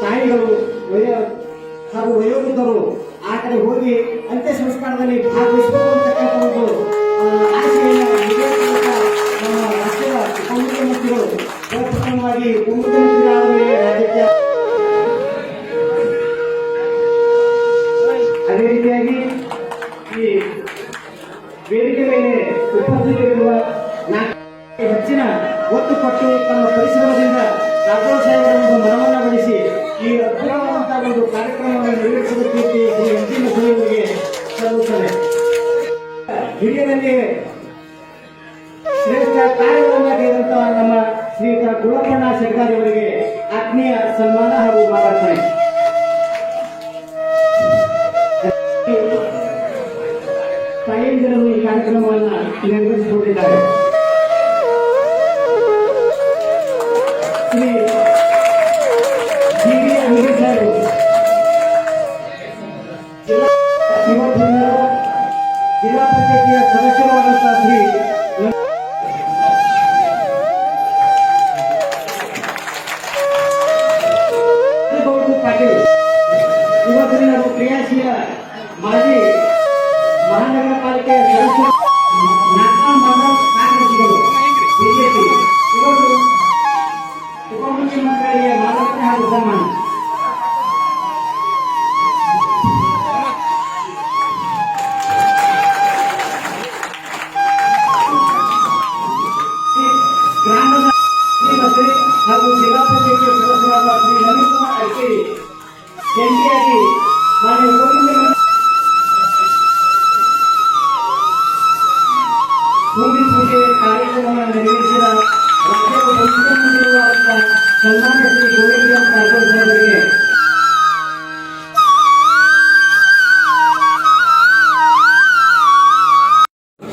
ತಾಯಿಗಳು ವಯ ಹಾಗೂ ವಯೋವೃದ್ಧರು ಆ ಕಡೆ ಹೋಗಿ ಅಂತ್ಯ ಸಂಸ್ಕಾರದಲ್ಲಿ ಭಾಗವಹಿಸಬೇಕು ಅಂತಕ್ಕಂಥ ಒಂದು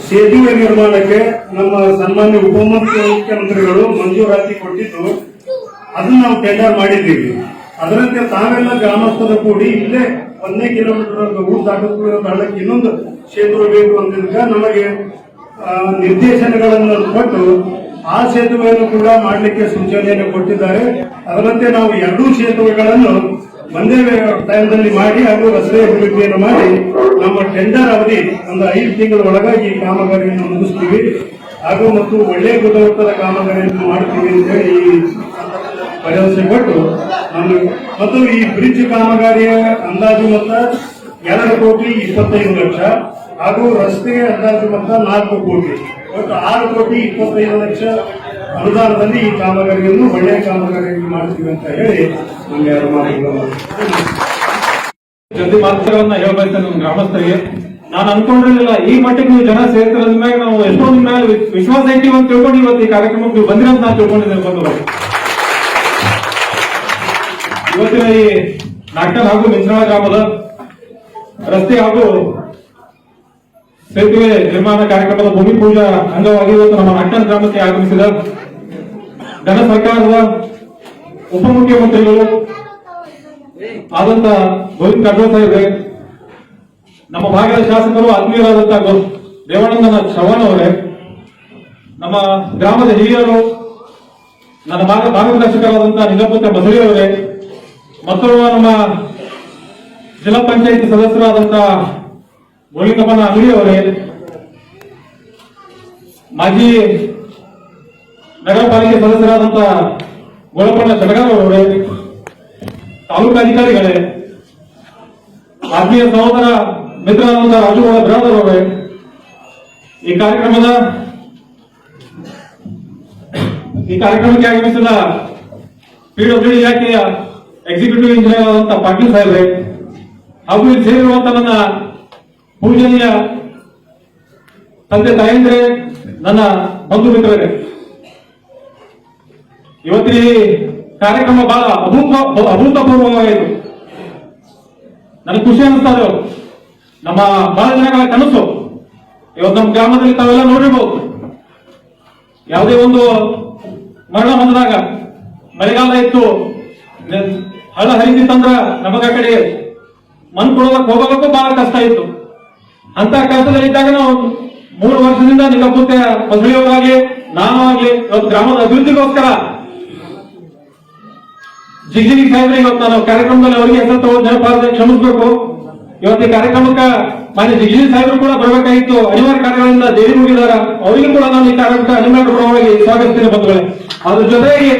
ಸೇತುವೆ ನಿರ್ಮಾಣಕ್ಕೆ ನಮ್ಮ ಸನ್ಮಾನ್ಯ ಉಪಮುಖ್ಯಮಂತ್ರಿಗಳು ಮಂಜೂರಾತಿ ಕೊಟ್ಟಿದ್ದು, ಅದನ್ನ ನಾವು ಟೆಂಡರ್ ಮಾಡಿದ್ದೀವಿ. ಅದರಂತೆ ತಾವೆಲ್ಲ ಗ್ರಾಮಸ್ಥರು ಕೂಡಿ ಇಲ್ಲೇ ಒಂದೇ ಕಿಲೋಮೀಟರ್ ಊರು ತಾಲೂಕು ಸ್ಥಳಕ್ಕೆ ಇನ್ನೊಂದು ಸೇತುವೆ ಬೇಕು ಅಂತ ನಮಗೆ ನಿರ್ದೇಶನಗಳನ್ನು ಕೊಟ್ಟು ಆ ಸೇತುವೆಯನ್ನು ಕೂಡ ಮಾಡಲಿಕ್ಕೆ ಸೂಚನೆಯನ್ನು ಕೊಟ್ಟಿದ್ದಾರೆ. ಅದರಂತೆ ನಾವು ಎರಡೂ ಸೇತುವೆಗಳನ್ನು ಒಂದೇ ಟೈಮ್ದಲ್ಲಿ ಮಾಡಿ ಹಾಗೂ ರಸ್ತೆ ಅಭಿವೃದ್ಧಿಯನ್ನು ಮಾಡಿ ನಮ್ಮ ಟೆಂಡರ್ ಅವಧಿ ಅಂದ್ರೆ ಐದು ತಿಂಗಳ ಒಳಗಾಗಿ ಈ ಕಾಮಗಾರಿಯನ್ನು ಮುಗಿಸ್ತೀವಿ. ಹಾಗೂ ಮತ್ತು ಒಳ್ಳೆಯ ಗುಣಮಟ್ಟದ ಕಾಮಗಾರಿಯನ್ನು ಮಾಡ್ತೀವಿ ಅಂತ ಹೇಳಿ ಈ ಭರವಸೆ ಕೊಟ್ಟು ನಮ್ಮ ಮತ್ತು ಈ ಬ್ರಿಡ್ಜ್ ಕಾಮಗಾರಿಯ ಅಂದಾಜು ಮೊತ್ತ ಎರಡು ಕೋಟಿ ಇಪ್ಪತ್ತೈದು ಲಕ್ಷ ಹಾಗೂ ರಸ್ತೆ ಅಂದಾಜು ಮೊತ್ತ ನಾಲ್ಕು ಕೋಟಿ. ಒಟ್ಟು ಆರು ಕೋಟಿ ಇಪ್ಪತ್ತೈದು ಲಕ್ಷ ಅನುದಾನದಲ್ಲಿ ಈ ಕಾಮಗಾರಿಯನ್ನು ಒಳ್ಳೆಯ ಕಾಮಗಾರಿಯನ್ನು ಮಾಡ್ತೀವಿ ಅಂತ ಹೇಳಿ ನಮ್ಗೆ ಯಾರು ಜಲ್ದಿ ಮಾತುಗಳನ್ನ ಹೇಳ್ಬೇಕು ನಮ್ಮ ಗ್ರಾಮಸ್ಥರಿಗೆ, ನಾನು ಅನ್ಕೊಂಡಿರಲಿಲ್ಲ, ಈ ಮಟ್ಟಿಗೆ ನೀವು ಜನ ಸೇರ್ತಿರೋದ್ ಮೇಲೆ ನಾವು ಎಷ್ಟೊಂದು ಮೇಲೆ ವಿಶ್ವಾಸ ಇಟ್ಟಿವಿ ಅಂತ ತಿಳ್ಕೊಂಡು ಇವತ್ತು ಈ ಕಾರ್ಯಕ್ರಮಕ್ಕೆ ನೀವು ಬಂದಿರೋ ನಾನು ತಿಳ್ಕೊಂಡಿದ್ದೇನೆ ಬಂದು ಇವತ್ತಿನ ಈ ನಾಟಕ ಹಾಗೂ ಮಿಂಚನಾಳ ಗ್ರಾಮದ ರಸ್ತೆ ಹಾಗೂ ಸೇತುವೆ ನಿರ್ಮಾಣ ಕಾರ್ಯಕ್ರಮದ ಭೂಮಿ ಪೂಜಾ ಅಂಗವಾಗಿ ಇವತ್ತು ನಮ್ಮ ನಾಟಕ ಗ್ರಾಮಕ್ಕೆ ಆಗಮಿಸಿದ ಘನ ಸರ್ಕಾರದ ಉಪಮುಖ್ಯಮಂತ್ರಿಗಳು ಆದಂತ ಗೋವಿಂದ ಕಾರಜೋಳ ಸಾಹೇಬ್ರೆ, ನಮ್ಮ ಭಾಗದ ಶಾಸಕರು ಆತ್ಮೀಯರಾದಂತ ಗೋ- ದೇವಾನಂದನ ಚವ್ಹಾಣ್ ಅವರೇ, ನಮ್ಮ ಗ್ರಾಮದ ಹಿರಿಯರು, ನನ್ನ ಭಾಗ ಮಾರ್ಗದರ್ಶಕರಾದಂತಹ ನಿಲಪತ್ತ ಮಸಳಿ ಅವರೇ ಮತ್ತು ನಮ್ಮ ಜಿಲ್ಲಾ ಪಂಚಾಯತ್ ಸದಸ್ಯರಾದಂತಹ ಗೋವಿಂದಪ್ಪನ ಅಂಗಡಿ ಅವರೇ, ಮಾಜಿ ನಗರ ಪಾಲಿಕೆ ಸದಸ್ಯರಾದಂತಹ ಚಟಗಾರ್ ಅವರೇ ತಾಲೂಕು ಅಧಿಕಾರಿಗಳೇ, ಆತ್ಮೀಯ ಸಹೋದರ ಮಿತ್ರರಾದಂತಹ ರಾಜುಗೌಡ ಬ್ರಾದರ್ ಅವರೇ, ಈ ಕಾರ್ಯಕ್ರಮದ ಈ ಕಾರ್ಯಕ್ರಮಕ್ಕೆ ಆಗಮಿಸಿದ ಪಿಡಬ್ಲ್ಯೂ ಇಲಾಖೆಯ ಎಕ್ಸಿಕ್ಯೂಟಿವ್ ಇಂಜಿನಿಯರ್ ಆದಂತಹ ಪಾಟೀಲ್ ಸಾಹೇಬ್ರೆ, ಹಾಗೂ ಇಲ್ಲಿ ಸೇರಿರುವಂತಹ ನನ್ನ ಪೂಜನೀಯ ತಂದೆ ತಾಯಂದ್ರೆ, ನನ್ನ ಬಂಧು ಮಿತ್ರರೇ ಇವತ್ತಿನ ಕಾರ್ಯಕ್ರಮ ಬಹಳ ಅಭೂತ ಅಭೂತಪೂರ್ವವಾಗಿದೆ. ನನಗೆ ಖುಷಿ ಅನಿಸ್ತಾ ಇದೆ ನಮ್ಮ ಬಹಳ ಜನಗಳ ಕನಸು. ಇವತ್ತು ನಮ್ಮ ಗ್ರಾಮದಲ್ಲಿ ತಾವೆಲ್ಲ ನೋಡಿರ್ಬೋದು. ಯಾವುದೇ ಒಂದು ಮರಣ ಬಂದಾಗ ಮಳೆಗಾಲ ಇತ್ತು ಹಳ ಹಳ್ಳ ಹರಿದಿತ್ತಂದ್ರ ನಮಗ ಕಡೆ ಮಣ್ಣು ಕೊಡೋದಕ್ಕೆ ಹೋಗೋದಕ್ಕೂ ಬಹಳ ಕಷ್ಟ ಇತ್ತು. ಅಂತ ಕಷ್ಟದಲ್ಲಿದ್ದಾಗ ನಾವು ಮೂರು ವರ್ಷದಿಂದ ನಿಗಮಪುತ್ತೆ ಮದುವೆಯವರಾಗಿ ನಾನು ಆಗ್ಲಿ ಇವತ್ತು ಗ್ರಾಮದ ಅಭಿವೃದ್ಧಿಗೋಸ್ಕರ ಜಿಗ್ಜಿಗಿ ಸಾಹೇಬ್ರೆ, ಇವತ್ತು ನಾನು ಕಾರ್ಯಕ್ರಮದಲ್ಲಿ ಅವರಿಗೆ ಹೆಸರು ತಗೊಂಡು ಕ್ಷಮಿಸಬೇಕು. ಇವತ್ತು ಈ ಕಾರ್ಯಕ್ರಮಕ್ಕೆ ಮಾನ್ಯ ಜಿಗ್ಜಿಗಿ ಸಾಹೇಬರು ಕೂಡ ಬರಬೇಕಾಗಿತ್ತು. ಅನಿವಾರ್ಯ ಕಾರ್ಯಗಳಿಂದ ದೇವಿ ಮುಗಿದಾರ. ಅವರಿಗೂ ಕೂಡ ನಾನು ಈ ಕಾರ್ಯಕ್ರಮಕ್ಕೆ ಅನಿವಾರ್ಯ ಪರವಾಗಿ ಸ್ವಾಗತಿಸ್ತೀನಿ ಬಂಧುಗಳೇ. ಅದ್ರ ಜೊತೆಗೆ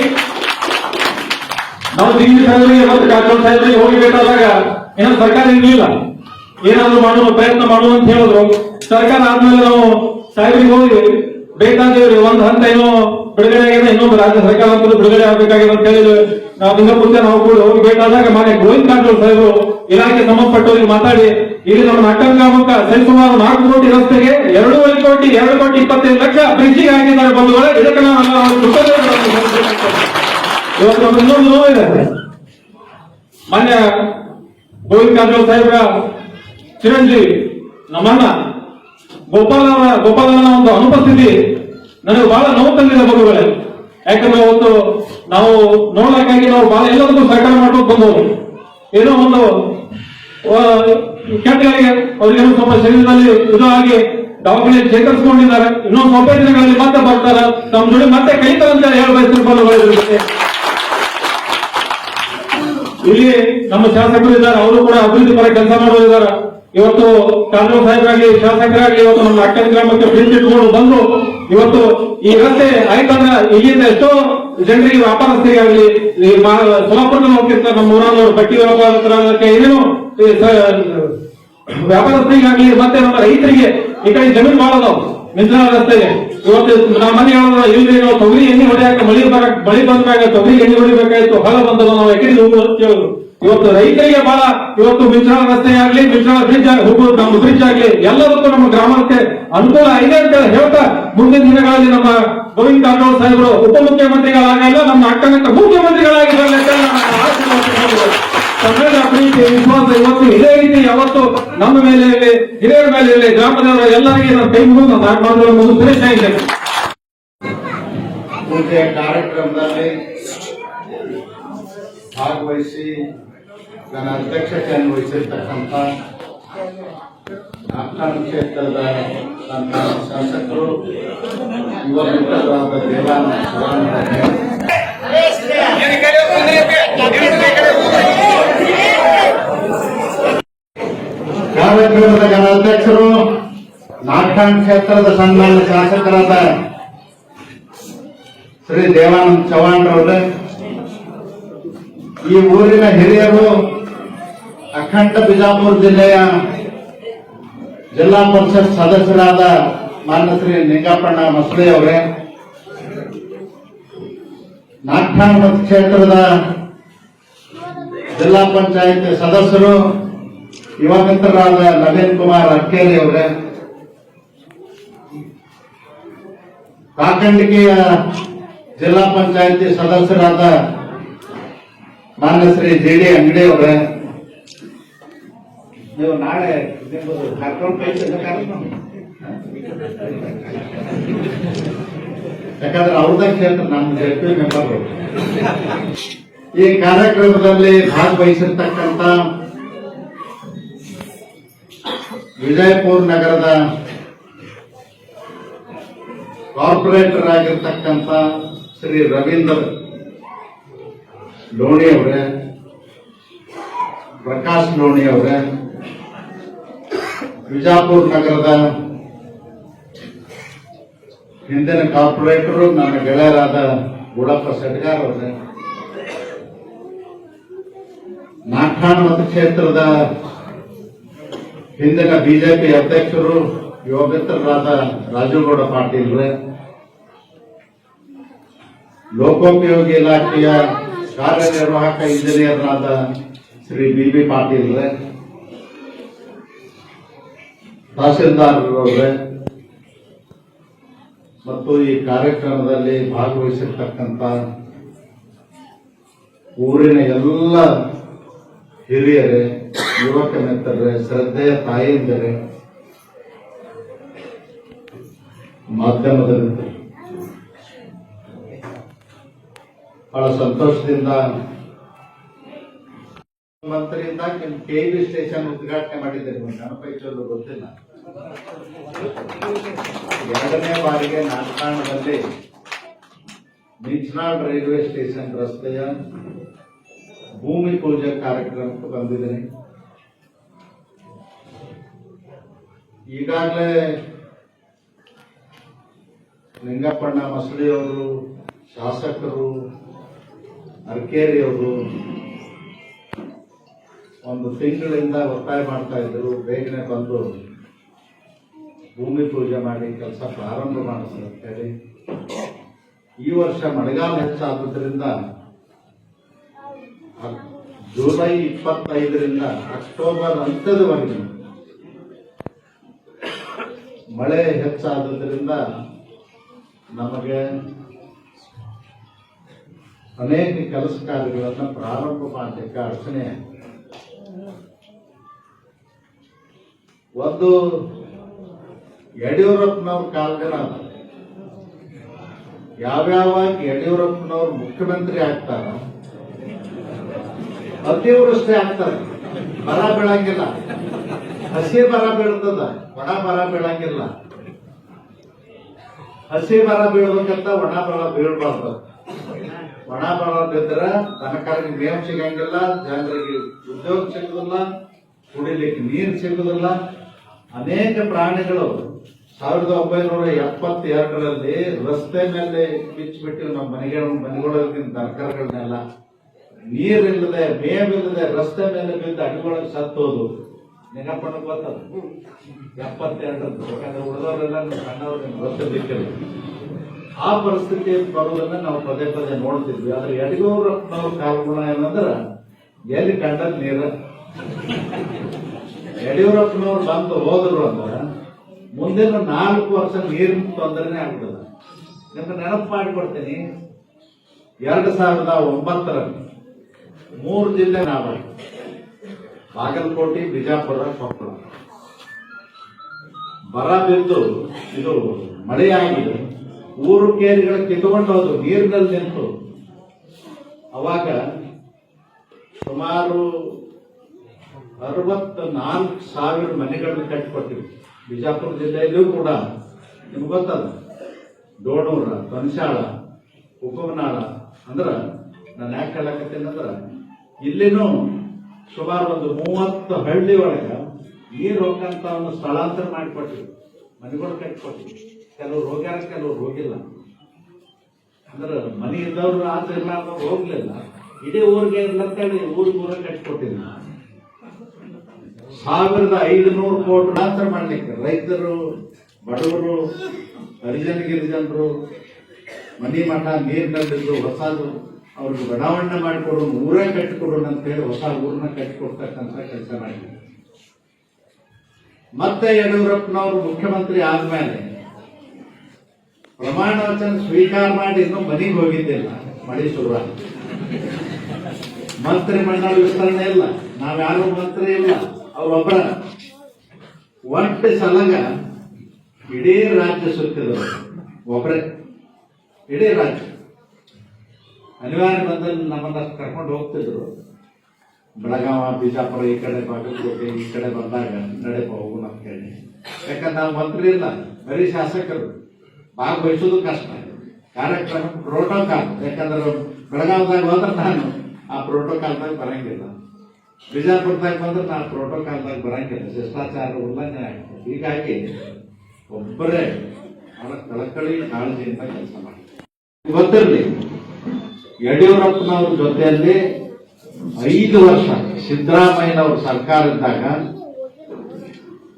ನಾವು ಜಿಗ್ಜಿಗಿ ಸಾಹೇಬರಿಗೆ ಮತ್ತು ಕಾರ್ಯಕ್ರಮ ಸಾಹೇಬರಿಗೆ ಹೋಗಿ ಬೇಕಾದಾಗ ಏನೋ ಸರ್ಕಾರ ಇರಲಿಲ್ಲ. ಏನಾದ್ರೂ ಮಾಡುವ ಪ್ರಯತ್ನ ಮಾಡುವಂತ ಹೇಳಿದ್ರು. ಸರ್ಕಾರ ಆದ್ಮೇಲೆ ನಾವು ಸಾಹೇಬರಿಗೆ ಹೋಗಿ ಬೇಕಾದ್ರೆ ಒಂದ್ ಹಂತ ಏನೋ ಬಿಡುಗಡೆ ಆಗಿದೆ, ಇನ್ನೊಂದು ರಾಜ್ಯ ಸರ್ಕಾರ ಅಂತ ಬಿಡುಗಡೆ ಆಗಬೇಕಾಗಿದೆ ಅಂತ ಹೇಳಿ ನಾವು ಲಿಂಗಪುತ್ರ ನಾವು ಕೂಡ ಹೋಗಿ ಬೇಕಾದಾಗ ಮಾನ್ಯ ಗೋವಿಂದ ಕಾಂಟ್ರೋಲ್ ಸಾಹೇಬರು ಇಲಾಖೆ ಸಂಬಂಧಪಟ್ಟವರಿಗೆ ಮಾತಾಡಿ, ಇಲ್ಲಿ ನಮ್ಮ ಅಟ್ಟಂ ಗ್ರಾಮಕ್ಕೆ ಸರಿಸುಮಾರು ನಾಲ್ಕು ಕೋಟಿ ರಸ್ತೆಗೆ ಎರಡೂವರೆ ಕೋಟಿ, ಎರಡು ಕೋಟಿ ಇಪ್ಪತ್ತೈದು ಲಕ್ಷ ಬ್ರಿಡ್ಜಿಗೆ ಹಾಕಿದ್ದಾರೆ ಬಂಧುಗಳೇ. ಇದಕ್ಕೆ ನಾವು. ಇವತ್ತು ಇನ್ನೊಂದು ನೋವಿದೆ ಮಾನ್ಯ ಗೋವಿಂದ ಕಾಂಟ್ರೋಲ್ ಸಾಹೇಬ್ರ ಚಿರಂಜೀವಿ ನಮ್ಮಣ್ಣ. ಗೋಪಾಲನ ಗೋಪಾಲನ ಒಂದು ಅನುಪಸ್ಥಿತಿ. ನನಗೆ ಬಹಳ ನೋವು ತಂದಿದೆ ಮಗುಗಳೇ. ಯಾಕಂದ್ರೆ ಒಂದು ನಾವು ನೋಡಕ್ಕಾಗಿ ನಾವು ಬಹಳ ಎಲ್ಲದಕ್ಕೂ ಸಹಕಾರ ಮಾಡ್ಕೊಂಡು ಬಂದವರು. ಏನೋ ಒಂದು ಕೆಟ್ಟಗಳಿಗೆ ಅವ್ರಿಗೆ ಏನೋ ಸ್ವಲ್ಪ ಶರೀರದಲ್ಲಿ ಇದು ಡಾಕ್ಟರ್ ಚೇತರಿಸ್ಕೊಂಡಿದ್ದಾರೆ. ಇನ್ನೊಂದು ಸ್ವಲ್ಪ ದಿನಗಳಲ್ಲಿ ಮತ್ತೆ ಬರ್ತಾರೆ. ನಮ್ಮ ಜೋಡಿ ಮತ್ತೆ ಕೈತಾರೆ ಅಂತ ಹೇಳಿ ಬಯಸ್ತಾರೆ ಬಂಧುಗಳು ಇಲ್ಲಿ ನಮ್ಮ ಶಾಸಕರು ಇದ್ದಾರೆ, ಅವರು ಕೂಡ ಅಭಿವೃದ್ಧಿ ಪರ ಕೆಲಸ ಮಾಡೋರಿದ್ದಾರೆ ಇವತ್ತು ಕಾನೂನು ಸಾಹೇಬರಾಗಲಿ ಶಾಸಕರಾಗಲಿ ಇವತ್ತು ನಮ್ಮ ಅಕ್ಕನ ಗ್ರಾಮಕ್ಕೆ ಬ್ರಿಡ್ಜ್ ಇಟ್ಕೊಂಡು ಬಂದು ಇವತ್ತು ಈ ರಸ್ತೆ ಆಯ್ತಂದ್ರ ಇಲ್ಲಿಂದ ಎಷ್ಟೋ ಜನರಿಗೆ ವ್ಯಾಪಾರಸ್ಥರಿಗಾಗಲಿ ಸೋಲಾಪುರದಲ್ಲಿ ಹೋಗ್ತಿರ್ತಾರೆ ನಮ್ಮ ಊರಾದವರು ಬಟ್ಟಿ ವ್ಯಾಪಾರ ಏನೇನು ವ್ಯಾಪಾರಸ್ಥರಿಗಾಗ್ಲಿ ಮತ್ತೆ ನಮ್ಮ ರೈತರಿಗೆ ಈ ಕಡೆ ಜಮೀನು ಮಾಡೋದು ಮಿಂಚನ ರಸ್ತೆಗೆ. ಇವತ್ತು ನಮ್ಮ ಮನೆ ಯಾವ್ದು ಇಲ್ಲಿ ತೊಗರಿ ಎಣ್ಣೆ ಹೊಡೆಯಾಕ ಮಳಿ ಬರಕ್ ಮಳಿ ಬಂದಾಗ ತೊಗರಿ ಎಣ್ಣೆ ಹೊಡಿಬೇಕಾಯ್ತು, ಹೊಲ ಬಂದ ನಾವು ಎಕಡೆ ಹೇಳಿದ್ರು ಇವತ್ತು ರೈತರಿಗೆ ಬಹಳ ಇವತ್ತು ಮಿಶ್ರಣ ರಸ್ತೆ ಆಗ್ಲಿ ಮಿಶ್ರಣ ಬ್ರಿಡ್ಜ್ ನಮ್ಮ ಬ್ರಿಡ್ಜ್ ಆಗ್ಲಿ, ಎಲ್ಲದಕ್ಕೂ ನಮ್ಮ ಗ್ರಾಮಕ್ಕೆ ಅನುಕೂಲ ಇದೆ ಅಂತ ಹೇಳ್ತಾ ಮುಂದಿನ ದಿನಗಳಲ್ಲಿ ನಮ್ಮ ಗೋವಿಂದ ಕಾರಜೋಳ ಸಾಹೇಬರು ಉಪಮುಖ್ಯಮಂತ್ರಿಗಳಾಗಲ್ಲ, ನಮ್ಮ ಅಕ್ಕನಂತ ಮುಖ್ಯಮಂತ್ರಿಗಳಾಗಿರಲ್ಲ ಕನ್ನಡ ಪ್ರೀತಿ, ವಿಶ್ವಾಸ ಇವತ್ತು ಇದೇ ರೀತಿ ಯಾವತ್ತು ನಮ್ಮ ಮೇಲೆ ಇರಲಿ, ಹಿರಿಯರ ಮೇಲೆ ಇರಲಿ, ಗ್ರಾಮದವರ ಎಲ್ಲರಿಗೆ ನಾನು ಕೈ ಮುಗಿದು ನಾನು ಮುಗಿಸ್ತೇನೆ ಇದೆ ಕಾರ್ಯಕ್ರಮದಲ್ಲಿ ಭಾಗವಹಿಸಿ ನನ್ನ ಅಧ್ಯಕ್ಷತೆಯನ್ನು ವಹಿಸಿರ್ತಕ್ಕಂಥ ನಾಗ್ಠಾಣ ಕ್ಷೇತ್ರದ ನನ್ನ ಶಾಸಕರು ಯುವ ಮಿತ್ರರಾದ ಶಿವಾನಂದ ಕಾರ್ಯಕ್ರಮದ ಗಣಾಧ್ಯಕ್ಷರು ಅಧ್ಯಕ್ಷರು ಕ್ಷೇತ್ರದ ಸನ್ಮಾನ್ಯ ಶಾಸಕರಾದ ಶ್ರೀ ದೇವಾನಂದ ಅವರು ಈ ಊರಿನ ಹಿರಿಯರು ಅಖಂಡ ಬಿಜಾಪುರ ಜಿಲ್ಲೆಯ ಜಿಲ್ಲಾ ಪರಿಷತ್ ಸದಸ್ಯರಾದ ಮಾನ್ಯ ಶ್ರೀ ನಿಂಗಪ್ಪಣ್ಣ ಮಸಳೆ ಅವರೇ ನಾಗ್ಠಾಣ ಕ್ಷೇತ್ರದ ಜಿಲ್ಲಾ ಪಂಚಾಯತ್ ಸದಸ್ಯರು ಯುವ ನವೀನ್ ಕುಮಾರ್ ಅಕ್ಕೇರಿ ಅವರೇ, ಕಾಕಂಡಿಕೆಯ ಜಿಲ್ಲಾ ಪಂಚಾಯತಿ ಸದಸ್ಯರಾದ ಮಾನ್ಯ ಶ್ರೀ ಜಿ ಡಿ ಅಂಗಡಿ ಅವರೇ ನೀವು ನಾಳೆ ನಿಮ್ಮದು ಕಾರ್ಯಕ್ರಮ ಕಾರ್ಯಕ್ರಮ ಯಾಕಂದ್ರೆ ಅವ್ರದ್ದೇ ಕ್ಷೇತ್ರ ನಮ್ಮ ಜೆ ಪಿ ಮೆಂಬರ್ ಈ ಕಾರ್ಯಕ್ರಮದಲ್ಲಿ ಭಾಗವಹಿಸಿರ್ತಕ್ಕಂಥ ವಿಜಯಪುರ ನಗರದ ಕಾರ್ಪೊರೇಟರ್ ಆಗಿರ್ತಕ್ಕಂಥ ಶ್ರೀ ರವೀಂದ್ರ ಲೋಣಿ ಅವರೇ, ಪ್ರಕಾಶ್ ಲೋಣಿ ಅವರೇ ವಿಜಾಪುರ ನಗರದ ಹಿಂದಿನ ಕಾರ್ಪೊರೇಟರು ನನ್ನ ಗೆಳೆಯರಾದ ಗುಡಪ್ಪ ಸೆಟ್ಗಾರ್ ಅವರೇ ಮತ್ತು ಮತಕ್ಷೇತ್ರದ ಹಿಂದಿನ ಬಿಜೆಪಿ ಅಧ್ಯಕ್ಷರು ಯೋಗಿತ್ರರಾದ ರಾಜುಗೌಡ ಪಾಟೀಲ್ರೆ ಲೋಕೋಪಯೋಗಿ ಇಲಾಖೆಯ ಕಾರ್ಯನಿರ್ವಾಹಕ ಇಂಜಿನಿಯರ್ನಾದ ಶ್ರೀ ಬಿ ಬಿ ಪಾಟೀಲ್ರೆ ತಹಸೀಲ್ದಾರರವ್ರೆ ಮತ್ತು ಈ ಕಾರ್ಯಕ್ರಮದಲ್ಲಿ ಭಾಗವಹಿಸಿರ್ತಕ್ಕಂಥ ಊರಿನ ಎಲ್ಲ ಹಿರಿಯರೇ, ಯುವಕ ಮಿತ್ರರೇ, ಶ್ರದ್ಧೆಯ ತಾಯಿಯಿಂದರೇ ಮಾಧ್ಯಮದ ಮಿತ್ರರು ಬಹಳ ಸಂತೋಷದಿಂದ ಮಂತ್ರಿಯಿಂದ ಕೆ ವಿ ಸ್ಟೇಷನ್ ಉದ್ಘಾಟನೆ ಮಾಡಿದ್ದೇನೆ ನೆನಪೈತಲ್ಲೋ ಗೊತ್ತಿಲ್ಲ. ಎರಡನೇ ಬಾರಿಗೆ ನಾಟಕಾಣದಲ್ಲಿ ಮಿಂಚನಾಳ್ ರೈಲ್ವೆ ಸ್ಟೇಷನ್ ರಸ್ತೆಯ ಭೂಮಿ ಪೂಜೆ ಕಾರ್ಯಕ್ರಮಕ್ಕೆ ಬಂದಿದ್ದೀನಿ. ಈಗಾಗಲೇ ಲಿಂಗಪ್ಪಣ್ಣ ಮಸಳಿಯವರು ಶಾಸಕರು ಅರ್ಕೇರಿಯವರು ಒಂದು ತಿಂಗಳಿಂದ ಒತ್ತಾಯ ಮಾಡ್ತಾ ಇದ್ರು. ಬೇಗನೆ ಬಂದು ಭೂಮಿ ಪೂಜೆ ಮಾಡಿ ಕೆಲಸ ಪ್ರಾರಂಭ ಮಾಡಿಸ್ತೇವೆ ಈ ವರ್ಷ ಮಳೆಗಾಲ ಹೆಚ್ಚಾದ್ರಿಂದ ಜುಲೈ ಇಪ್ಪತ್ತೈದರಿಂದ ಅಕ್ಟೋಬರ್ ಅಂತ್ಯದವರೆಗೆ ಮಳೆ ಹೆಚ್ಚಾದ್ರಿಂದ ನಮಗೆ ಅನೇಕ ಕೆಲಸ ಕಾರ್ಯಗಳನ್ನು ಪ್ರಾರಂಭ ಮಾಡಲಿಕ್ಕೆ ಅಡಚಣೆ ಒಂದು ಯಡಿಯೂರಪ್ಪನವ್ರ ಕಾಲದ ಯಾವ ಯಾವ್ಯಾವಾಗ ಯಡಿಯೂರಪ್ಪನವ್ರು ಮುಖ್ಯಮಂತ್ರಿ ಆಗ್ತಾರ ಅತಿವೃಷ್ಟಿ ಆಗ್ತಾರ. ಬರ ಬೀಳಂಗಿಲ್ಲ. ಹಸಿ ಬರ ಬೀಳ್ತದ, ಒಣ ಬರ ಬೀಳಂಗಿಲ್ಲ. ಹಸಿ ಬರ ಬೀಳ್ಬೇಕಂತ ಒಣ ಬರ ಬೀಳ್ಬಾರ್ದು. ಒಣ ಬರ ಬಿದ್ರ ತನಕಾರಿಗೆ ಮೇವು ಸಿಗಂಗಿಲ್ಲ, ಜನರಿಗೆ ಉದ್ಯೋಗ ಸಿಗುದಿಲ್ಲ, ಕುಡಿಲಿಕ್ಕೆ ನೀರು ಸಿಗುದಿಲ್ಲ. ಅನೇಕ ಪ್ರಾಣಿಗಳು ಸಾವಿರದ ಒಂಬೈನೂರ ಎಪ್ಪತ್ತೆರಡರಲ್ಲಿ ರಸ್ತೆ ಮೇಲೆ ಬಿಚ್ಚಿಬಿಟ್ಟು ನಮ್ಮ ಮನೆಗಳ ಮನೆಗಳೊಳಗಿನ ತರಕಾರಿಗಳನ್ನೆಲ್ಲ ನೀರಿಲ್ಲದೆ, ಮೇವಿಲ್ಲದೆ ರಸ್ತೆ ಮೇಲೆ ಬಿದ್ದು ಅಡಿಗೊಳಗೆ ಸತ್ತೋದು ನೆನಪಣ್ಣ ಗೊತ್ತದು ಎಪ್ಪತ್ತೆರಡರದ್ದು ಯಾಕಂದ್ರೆ ಉಳಿದವರೆಲ್ಲ ನಮ್ಮ ಸಣ್ಣವ್ರಿಗೆ ರಸ್ತೆ ಗೊತ್ತಿರ್ಲಿಕ್ಕಿಲ್ಲ ಆ ಪರಿಸ್ಥಿತಿ ಬರೋದನ್ನ ನಾವು ಪದೇ ಪದೇ ನೋಡ್ತಿದ್ವಿ. ಆದ್ರೆ ಯಡಿಯೂರಪ್ಪನವ್ರ ಕಾಲಗುಣ ಏನಂದ್ರೆ, ಎಲ್ಲಿ ಕಂಡದ್ ನೀರ? ಯಡಿಯೂರಪ್ಪನವ್ರು ಬಂದು ಹೋದ್ರು ಅಂದ್ರ ಮುಂದಿನ ನಾಲ್ಕು ವರ್ಷ ನೀರಿನ ತೊಂದರೆನೇ ಆಗ್ತದ ನಿಮ್ಗೆ ನೆನಪು ಮಾಡಿಕೊಡ್ತೀನಿ. ಎರಡು ಸಾವಿರದ ಒಂಬತ್ತರಲ್ಲಿ ಮೂರು ಜಿಲ್ಲೆ ನಾವು ಬಾಗಲಕೋಟೆ, ಬಿಜಾಪುರ, ಕೊಪ್ಪಳ. ಬರ ಬಿದ್ದು ಇದು ಮಳೆಯಾಗಿದೆ. ಊರು ಕೇರಿಗಳು ಕಿತ್ಕೊಂಡು ಹೋದ್ರು, ನೀರಿನಲ್ಲಿ ನಿಂತು. ಅವಾಗ ಸುಮಾರು ಅರವತ್ತ ನಾಲ್ಕು ಸಾವಿರ ಮನೆಗಳನ್ನು ಕಟ್ಟಿಕೊಟ್ಟಿವಿ ಬಿಜಾಪುರ ಜಿಲ್ಲೆಯಲ್ಲೂ ಕೂಡ ನಿಮ್ಗೆ ಗೊತ್ತಲ್ಲ, ಡೋಣೂರ, ಬನ್ಶಾಳ ಉಪವನಾಳ ಅಂದ್ರೆ ನಾನು ಯಾಕೆ ಹೇಳಕತ್ತೀನಿ ಅಂದ್ರ ಇಲ್ಲಿನೂ ಸುಮಾರು ಒಂದು ಮೂವತ್ತು ಹಳ್ಳಿ ಒಳಗ ನೀರು ಹೋಗಂತ ಒಂದು ಸ್ಥಳಾಂತರ ಮಾಡಿಕೊಟ್ಟಿವಿ ಮನೆಗಳು ಕಟ್ಟಿಕೊಟ್ಟಿವಿ ಕೆಲವ್ರು ಹೋಗ್ಯಾರ, ಕೆಲವ್ರು ಹೋಗಿಲ್ಲ. ಅಂದ್ರೆ ಮನೆ ಇದ್ದವ್ರು ಆಚೆ ಇರ್ಲಾರ್ದವ್ರು ಹೋಗ್ಲಿಲ್ಲ. ಇಡೀ ಊರಿಗೆ ಇರ್ಲಂತೇಳಿ ಊರಿಗೆ ಊರ ಕಟ್ಟಿಕೊಟ್ಟಿದ್ವಿ ಸಾವಿರದ ಐದುನೂರು ಕೋಟಿ ಮಾತ್ರ ಮಾಡ್ಲಿಕ್ಕೆ. ರೈತರು, ಬಡವರು, ಹರಿಜನ ಗಿರಿಜನರು, ಮನಿ ಮಠ ನೀರಿನಲ್ಲಿದ್ದು ಹೊಸದು ಅವ್ರಿಗೆ ಬಡಾವಣೆ ಮಾಡಿಕೊಡು, ಊರೇ ಕಟ್ಟಿಕೊಡೋಣ ಅಂತ ಹೇಳಿ ಹೊಸ ಊರನ್ನ ಕಟ್ಟಿಕೊಡ್ತಕ್ಕಂಥ ಕೆಲಸ ಮಾಡಿದ್ರು. ಮತ್ತೆ ಯಡಿಯೂರಪ್ಪನವರು ಮುಖ್ಯಮಂತ್ರಿ ಆದ್ಮೇಲೆ ಪ್ರಮಾಣ ವಚನ ಸ್ವೀಕಾರ ಮಾಡಿ ಇನ್ನೂ ಮನೆಗೆ ಹೋಗಿದ್ದಿಲ್ಲ. ಮಳೆ ಶುರುವಾಗಿ ಮಂತ್ರಿ ಮಂಡಳ ವಿಸ್ತರಣೆ ಇಲ್ಲ. ನಾವ್ಯಾರು ಮಂತ್ರಿ ಇಲ್ಲ. ಅವ್ರೊಬ್ಬರ ಒಟ್ಟು ಸಲಂಗ ಇಡೀ ರಾಜ್ಯ ಸುತ್ತಿದ್ರು ಒಬ್ಬರೇ ಇಡೀ ರಾಜ್ಯ. ಅನಿವಾರ್ಯ ಬಂದಲ್ಲಿ ನಮ್ಮನ್ನ ಕರ್ಕೊಂಡು ಹೋಗ್ತಿದ್ರು. ಬೆಳಗಾವ, ಬಿಜಾಪುರ ಈ ಕಡೆ ಬಾಗಲಕೋಟೆ ಈ ಕಡೆ ಬಂದಾಗ ನಡೆಪ ನಮ್ಮ ಹೇಳಿ. ಯಾಕಂದ್ರೆ ನಾವು ಮಂತ್ರಿ ಇಲ್ಲ, ಬರೀ ಶಾಸಕರು. ಭಾಗವಹಿಸೋದು ಕಷ್ಟ. ಕಾರ್ಯಕ್ರಮ ಪ್ರೋಟೋಕಾಲ್ ಯಾಕಂದ್ರೆ ಬೆಳಗಾವದಾಗ ಹೋದ್ರೆ ನಾನು ಆ ಪ್ರೋಟೋಕಾಲ್ದಾಗ ಬರಂಗಿಲ್ಲ. ಬಿಜಾಪುರದಾಗ ಬಂದ್ರೆ ನಾನು ಪ್ರೋಟೋಕಾಲ್ದಾಗ ಬರಂಗಿಲ್ಲ. ಶಿಷ್ಟಾಚಾರ ಉಲ್ಲಂಘನೆ ಆಗ್ತದೆ. ಹೀಗಾಗಿ ಒಬ್ಬರೇ ಬಹಳ ಕಳಕಳಿ ಕಾಳಜಿಯಿಂದ ಕೆಲಸ ಮಾಡಿ. ಗೊತ್ತಿರಲಿ, ಯಡಿಯೂರಪ್ಪನವ್ರ ಜೊತೆಯಲ್ಲಿ ಐದು ವರ್ಷ ಸಿದ್ದರಾಮಯ್ಯನವ್ರ ಸರ್ಕಾರ ಇದ್ದಾಗ